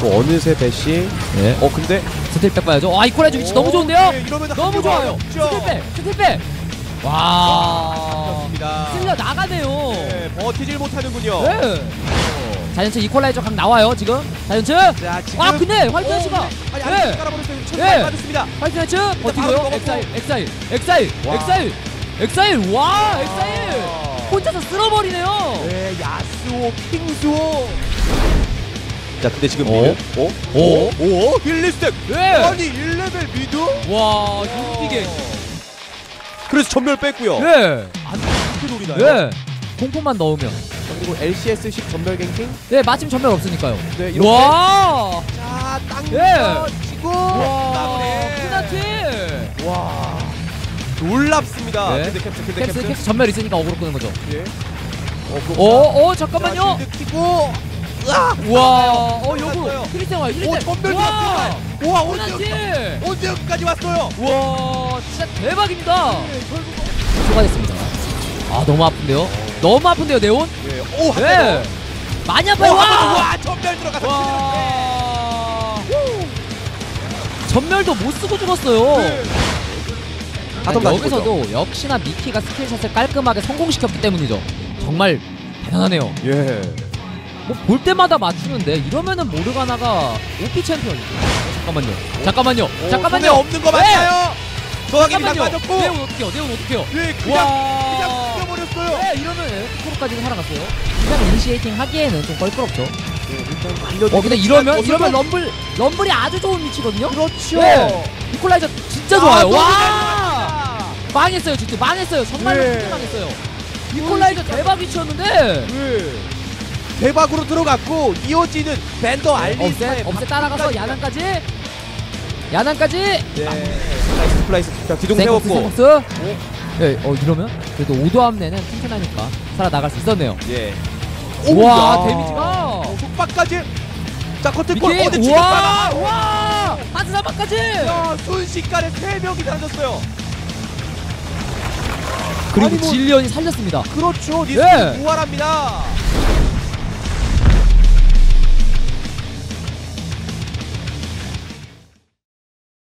그리고 어느새 배시. 네. 어 근데 스틸백 봐야죠. 아 이퀄라이저 위치 너무 좋은데요? 네, 이러면 너무 한 좋아요. 스틸백, 스틸백. 와. 좋습니다. 쓸려 나가네요. 네, 버티질 못하는군요. 네. 자이언츠 이퀄라이저 각 나와요 지금. 자이언츠. 자, 지금 아 근데 화이트. 아니, 네. 아니, 깔아버렸어요. 네. 천천히 빠졌습니다. 화이트 바로 버티고요. 먹었고. 엑사일, 엑사일, 엑사일, 와. 엑사일, 엑사일. 와, 엑사일. 혼자서 쓸어버리네요. 네, 야스오, 킹스오. 자, 근데 지금 어? 미드. 어? 어? 오, 힐리스텍. 네. 아니, 1레벨 미드? 와, 용기계. 그래서 전멸 뺐고요. 네. 안 그렇게 노리나요? 네. 공포만 넣으면. 그리고 LCS식 전멸 갱킹. 네, 마침 전멸 없으니까요. 네, 이렇게. 와. 자, 예. 땅 치고 와. 놀랍습니다. 네. 근데 캡스, 근데 캡스 캡스. 전멸 있으니까 어그로 끄는 거죠. 예. 어, 어, 잠깐만요. 자, 키고. 으아! 와, 어. 요거 크리스티안 와요. 오, 크리스티안. 전멸 와. 와. 언제 언제 여기까지 왔어요? 와, 진짜 대박입니다. 네, 결국 추가됐습니다. 아, 너무 아픈데요. 너무 아픈데요, 네온. 예. 오, 한 네. 번 많이 더. 아파요. 오, 한번 더. 와. 와, 전멸 들어가서 와. 전멸도 못 쓰고 죽었어요. 네. 하던 가지 여기서도 역시나 미키가 스킬샷을 깔끔하게 성공시켰기 때문이죠. 정말 대단하네요. 예. 뭐 볼 때마다 맞추는데 이러면은 모르가나가 OP 챔피언이죠. 잠깐만요. 잠깐만요. 오, 잠깐만요. 손에 없는 거 네. 저하기이 다 잠깐만요. 빠졌고. 네온 어떡해요? 네온 어떡해요? 예, 그냥. 죽여버렸어요. 네, 이러면 코로까지는 살아갔어요. 그냥 이니시에이팅 하기에는 좀 껄끄럽죠. 어, 근데 이러면 이러면 럼블 럼블이 아주 좋은 위치거든요. 그렇죠. 네. 이퀄라이저 진짜 아, 좋아요. 너무 와! 잘 망했어요, 진짜 망했어요. 정말로 네. 진짜 망했어요. 이퀄라이저 대박 위치였는데 네. 대박으로 들어갔고 이어지는 밴더 알리스타의 업셋 업셋 따라가서 야난까지 야난까지 네. 스플라이스. 자, 기둥 세웠고. 세컨스 네, 어 이러면 그래도 오도함 내는 튼튼하니까 살아나갈 수 있었네요. 예. 와 야. 데미지가 어, 속박까지. 자, 미키 어디 지금 와 봐. 와 하스나바까지 야, 순식간에 세 명이 사라졌어요. 그리고 뭐- 질리언이 살렸습니다. 그렇죠. 네. 니스는 부활합니다.